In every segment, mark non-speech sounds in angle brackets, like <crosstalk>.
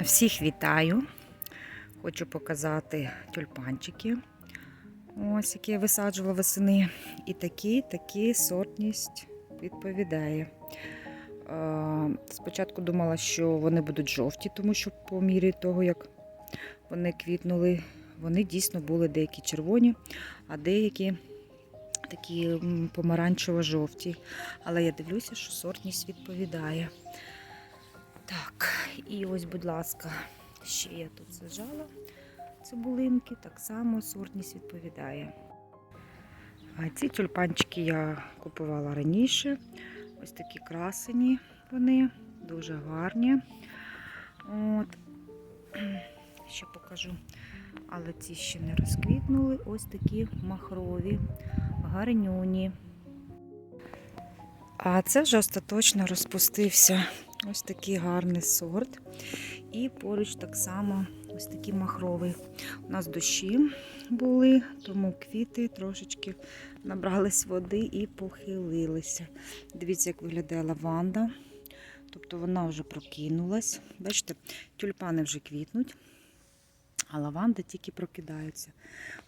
Всіх вітаю. Хочу показати тюльпанчики. Ось які я висаджувала восени. І такі, такі сортність відповідає. Е, Спочатку думала, що вони будуть жовті, тому що по мірі того, як вони квітнули, вони дійсно були деякі червоні, а деякі такі помаранчево-жовті. Але я дивлюся, що сортність відповідає. Так, і ось, будь ласка, ще я тут зажала цибулинки, так само сортність відповідає. Ці тюльпанчики я купувала раніше. Ось такі красені вони, дуже гарні. От. <clears throat> Ще покажу. Але ці ще не розквітнули. Ось такі махрові, гарнюні. А це вже остаточно розпустився ось такий гарний сорт. І поруч так само ось такий махровий. У нас дощі були, тому квіти трошечки набрались води і похилилися. Дивіться, як виглядає лаванда. Тобто вона вже прокинулась. Бачите, тюльпани вже квітнуть, а лаванда тільки прокидається.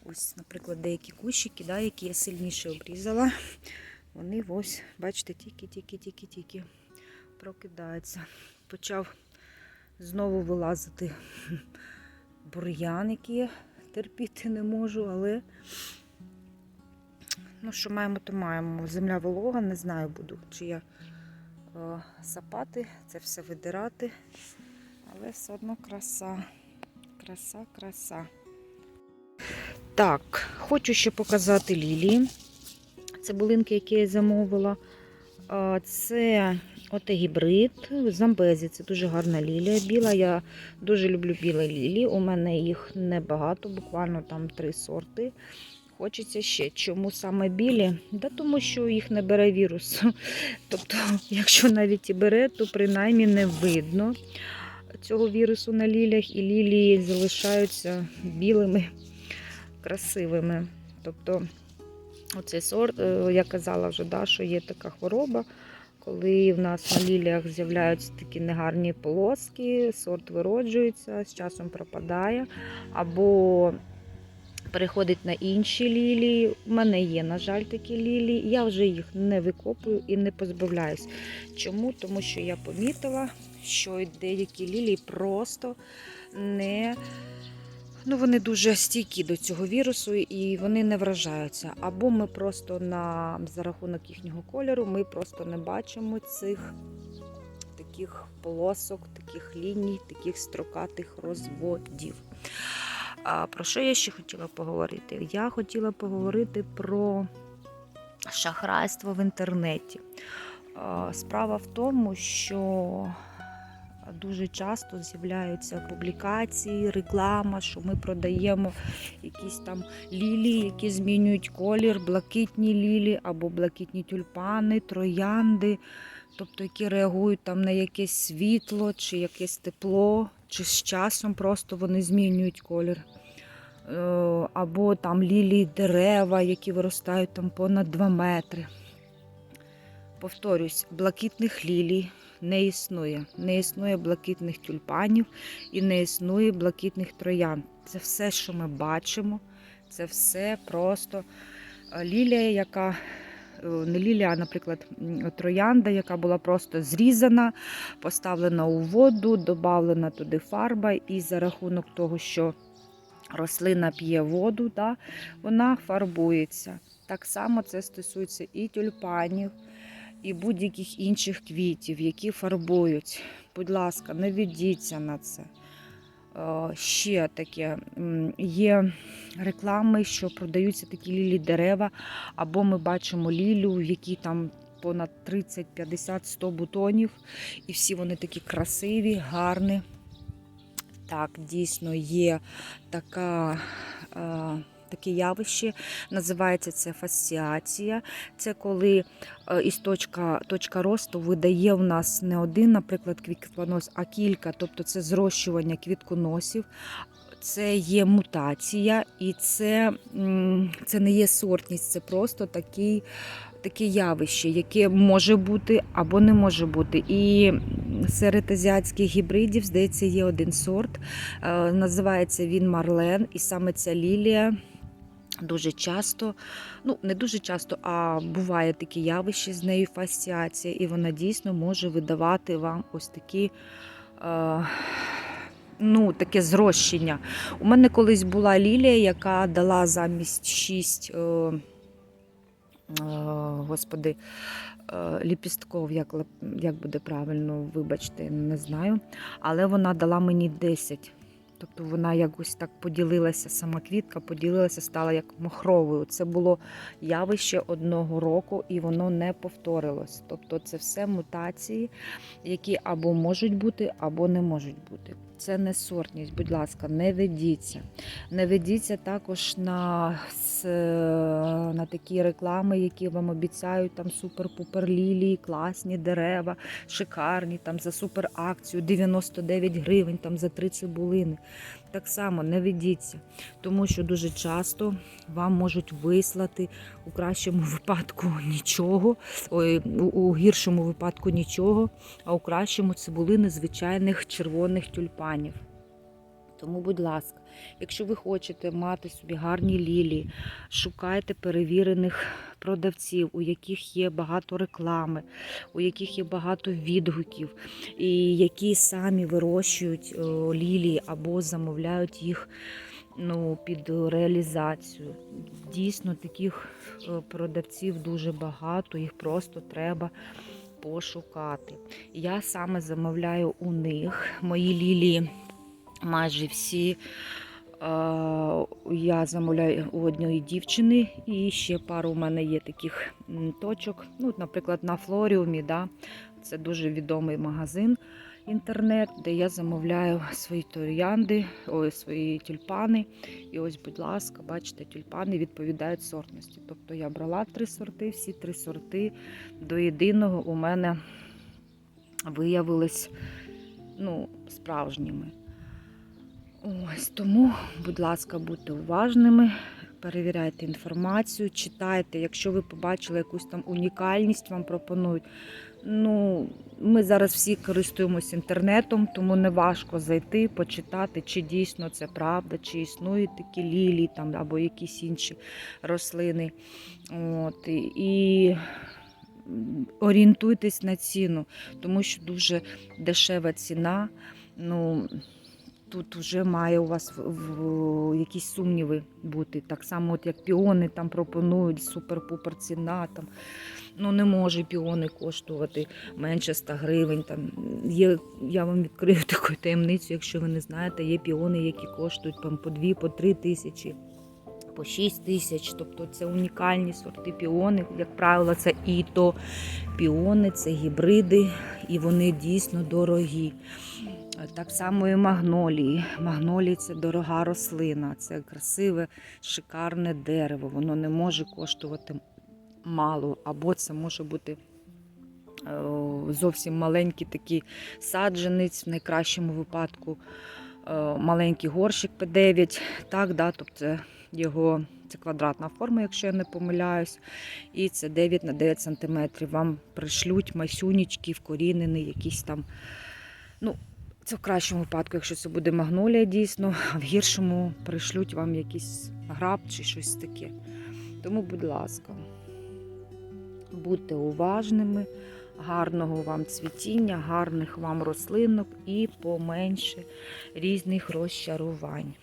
Ось, наприклад, деякі кущики, да, які я сильніше обрізала. Вони ось, бачите, тільки-тільки-тільки-тільки прокидаються. Почав знову вилазити бур'ян, який я терпіти не можу, але ну, що маємо, то маємо. Земля волога, не знаю, буду, чи я е, сапати, це все видирати. Але все одно краса. Краса, краса. Так, хочу ще показати лілії. Цибулинки, які я замовила. Це оте гібрид Замбезі. Це дуже гарна лілія біла. Я дуже люблю білі лілії. У мене їх небагато, буквально там три сорти. Хочеться ще. Чому саме білі? Да тому що їх не бере вірус. <laughs> Тобто, якщо навіть і бере, то принаймні не видно цього вірусу на лілях, і лілії залишаються білими, красивими. Тобто, оцей сорт, е, я казала вже, да, що є така хвороба, коли в нас на ліліях з'являються такі негарні полоски, сорт вироджується, з часом пропадає, або переходить на інші лілії. У мене є, на жаль, такі лілії. Я вже їх не викопую і не позбавляюсь. Чому? Тому що я помітила, що деякі лілії просто не. Ну, вони дуже стійкі до цього вірусу і вони не вражаються. Або ми просто на за рахунок їхнього кольору ми просто не бачимо цих таких полосок, таких ліній, таких строкатих розводів. А про що я ще хотіла поговорити? Я хотіла поговорити про шахрайство в інтернеті. Справа в тому, що дуже часто з'являються публікації, реклама, що ми продаємо якісь там лілії, які змінюють колір, блакитні лілії або блакитні тюльпани, троянди, тобто які реагують там на якесь світло чи якесь тепло, чи з часом просто вони змінюють колір. Е, Або там лілії дерева, які виростають там понад 2 метри. Повторюсь, блакитних лілій не існує. Не існує блакитних тюльпанів і не існує блакитних троян. Це все, що ми бачимо, це все просто е, лілія, яка е, не лілія, а, наприклад, троянда, яка була просто зрізана, поставлена у воду, додавлена туди фарба, і за рахунок того, що рослина п'є воду, да, вона фарбується. Так само це стосується і тюльпанів, і будь-яких інших квітів, які фарбують. Будь ласка, не ведіться на це. Е, Ще таке є реклами, що продаються такі лілі дерева, або ми бачимо лілю, в якій там понад 30, 50, 100 бутонів, і всі вони такі красиві, гарні. Так, дійсно є така. Таке явище називається це фасціація. Це коли е, із точка, точка росту видає в нас не один, наприклад, квітконос, а кілька, тобто це зрощування квітконосів. Це є мутація, і це, це не є сортність, це просто такий таке явище, яке може бути або не може бути. І серед азіатських гібридів, здається, є один сорт. Е, Називається він Марлен, і саме ця лілія. Дуже часто, ну не дуже часто, а буває таке явище з нею фасціація, і вона дійсно може видавати вам ось такі. Е, Ну, таке зрощення. У мене колись була лілія, яка дала замість 6 е, е, господи, е, ліпістков, як, як буде правильно, вибачте, не знаю. Але вона дала мені 10. Тобто вона якось так поділилася, сама квітка поділилася, стала як махровою. Це було явище одного року, і воно не повторилось. Тобто це все мутації, які або можуть бути, або не можуть бути. Це не сортність, будь ласка, не ведіться. Не ведіться також на, на такі реклами, які вам обіцяють там супер-пупер лілії, класні дерева, шикарні, там за супер акцію 99 гривень, там за три цибулини. Так само не ведіться, тому що дуже часто вам можуть вислати у кращому випадку нічого, ой, у, у гіршому випадку нічого, а у кращому цибулини звичайних червоних тюльпанів. Тому, будь ласка, якщо ви хочете мати собі гарні лілії, шукайте перевірених продавців, у яких є багато реклами, у яких є багато відгуків, і які самі вирощують о, лілії або замовляють їх ну, під реалізацію. Дійсно, таких е, продавців дуже багато, їх просто треба пошукати. Я саме замовляю у них мої лілії майже всі. е, Я замовляю у однієї дівчини, і ще пару у мене є таких точок. Ну, наприклад, на Флоріумі, да, це дуже відомий магазин інтернет, де я замовляю свої торіанди, ой, свої тюльпани. І ось, будь ласка, бачите, тюльпани відповідають сортності. Тобто я брала три сорти, всі три сорти до єдиного у мене виявились ну, справжніми. Ось тому, будь ласка, будьте уважними, перевіряйте інформацію, читайте. Якщо ви побачили якусь там унікальність, вам пропонують. Ну, ми зараз всі користуємося інтернетом, тому не важко зайти, почитати, чи дійсно це правда, чи існують такі лілії там або якісь інші рослини. От, і орієнтуйтесь на ціну, тому що дуже дешева ціна. Ну, тут вже має у вас в, в, якісь сумніви бути. Так само, от як піони там пропонують супер-пупер ціна. Там. Ну, не може піони коштувати менше 100 гривень. Там є, я вам відкрию <laughs> таку таємницю, якщо ви не знаєте, є піони, які коштують там, по 2, по 3 тисячі. По 6 тисяч, тобто це унікальні сорти піони. Як правило, це і то піони, це гібриди, і вони дійсно дорогі. Так само і магнолії. Магнолії це дорога рослина, це красиве, шикарне дерево. Воно не може коштувати мало, або це може бути е, зовсім маленький такий саджанець, в найкращому випадку е, маленький горщик П9. Так, да, тобто його це квадратна форма, якщо я не помиляюсь. І це 9 на 9 см. Вам пришлють масюнічки, вкорінений, якісь там. Ну, це в кращому випадку, якщо це буде магнолія дійсно, а в гіршому пришлють вам якийсь граб чи щось таке. Тому, будь ласка, будьте уважними, гарного вам цвітіння, гарних вам рослинок і поменше різних розчарувань.